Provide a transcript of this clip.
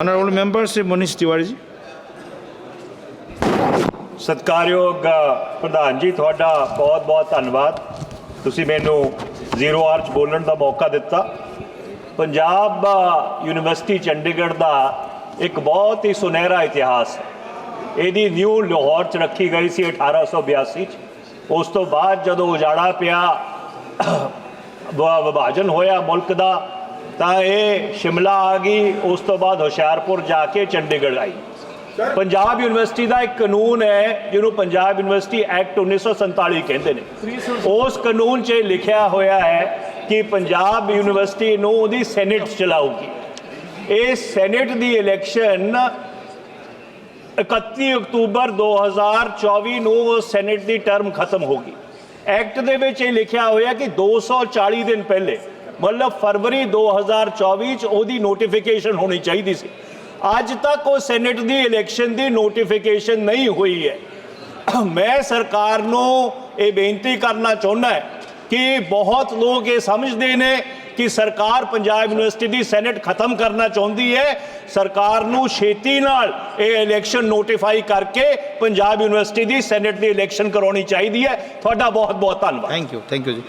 Honorable member Sri Tiwari ji. ਸਤਿਕਾਰਯੋਗ ਪ੍ਰਧਾਨ ਜੀ, ਤੁਹਾਡਾ ਬਹੁਤ ਬਹੁਤ ਧੰਨਵਾਦ। ਤੁਸੀਂ ਮੈਨੂੰ ਜ਼ੀਰੋ ਆਰ 'ਚ ਬੋਲਣ ਦਾ ਮੌਕਾ ਦਿੱਤਾ। ਪੰਜਾਬ ਯੂਨੀਵਰਸਿਟੀ ਚੰਡੀਗੜ੍ਹ ਦਾ ਇੱਕ ਬਹੁਤ ਹੀ ਸੁਨਹਿਰਾ ਇਤਿਹਾਸ ਹੈ। ਇਹਦੀ ਨਿਊ ਲਾਹੌਰ 'ਚ ਰੱਖੀ ਗਈ ਸੀ 1882 'ਚ। ਉਸ ਤੋਂ ਬਾਅਦ ਜਦੋਂ ਉਜਾੜਾ ਪਿਆ ਵਿਭਾਜਨ ਹੋਇਆ ਮੁਲਕ ਦਾ ਤਾਂ ਇਹ ਸ਼ਿਮਲਾ ਆ ਗਈ ਉਸ ਤੋਂ ਬਾਅਦ ਹੁਸ਼ਿਆਰਪੁਰ ਜਾ ਕੇ ਚੰਡੀਗੜ੍ਹ ਆਈ। ਪੰਜਾਬ ਯੂਨੀਵਰਸਿਟੀ ਦਾ ਇੱਕ ਕਾਨੂੰਨ ਹੈ ਜਿਹਨੂੰ ਪੰਜਾਬ ਯੂਨੀਵਰਸਿਟੀ ਐਕਟ 1947 ਕਹਿੰਦੇ ਨੇ। ਉਸ ਕਾਨੂੰਨ 'ਚ ਲਿਖਿਆ ਹੋਇਆ ਹੈ ਕਿ ਪੰਜਾਬ ਯੂਨੀਵਰਸਿਟੀ ਨੂੰ ਉਹਦੀ ਸੈਨੇਟ ਚਲਾਊਗੀ। ਇਹ ਸੈਨੇਟ ਦੀ ਇਲੈਕਸ਼ਨ 31 ਅਕਤੂਬਰ 2024 ਨੂੰ ਉਹ ਸੈਨੇਟ ਦੀ ਟਰਮ ਖਤਮ ਹੋ ਗਈ। ਐਕਟ ਦੇ ਵਿੱਚ ਇਹ ਲਿਖਿਆ ਹੋਇਆ ਕਿ 240 ਦਿਨ ਪਹਿਲੇ ਮਤਲਬ ਫਰਵਰੀ 2024 ਚ ਉਹਦੀ ਨੋਟੀਫਿਕੇਸ਼ਨ ਹੋਣੀ ਚਾਹੀਦੀ ਸੀ। ਅੱਜ ਤੱਕ ਉਹ ਸੈਨੇਟ ਦੀ ਇਲੈਕਸ਼ਨ ਦੀ ਨੋਟੀਫਿਕੇਸ਼ਨ ਨਹੀਂ ਹੋਈ ਹੈ। ਮੈਂ ਸਰਕਾਰ ਨੂੰ ਇਹ ਬੇਨਤੀ ਕਰਨਾ ਚਾਹੁੰਦਾ ਹੈ ਕਿ ਬਹੁਤ ਲੋਕ ਇਹ ਸਮਝਦੇ ਨੇ ਕਿ ਸਰਕਾਰ ਪੰਜਾਬ ਯੂਨੀਵਰਸਿਟੀ ਦੀ ਸੈਨੇਟ ਖਤਮ ਕਰਨਾ ਚਾਹੁੰਦੀ ਹੈ। ਸਰਕਾਰ ਨੂੰ ਛੇਤੀ ਨਾਲ ਇਹ ਇਲੈਕਸ਼ਨ ਨੋਟੀਫਾਈ ਕਰਕੇ ਪੰਜਾਬ ਯੂਨੀਵਰਸਿਟੀ ਦੀ ਸੈਨੇਟ ਦੀ ਇਲੈਕਸ਼ਨ ਕਰਾਉਣੀ ਚਾਹੀਦੀ ਹੈ। ਤੁਹਾਡਾ ਬਹੁਤ ਬਹੁਤ ਧੰਨਵਾਦ। ਥੈਂਕ ਯੂ ਥੈਂਕ ਯੂ ਜੀ।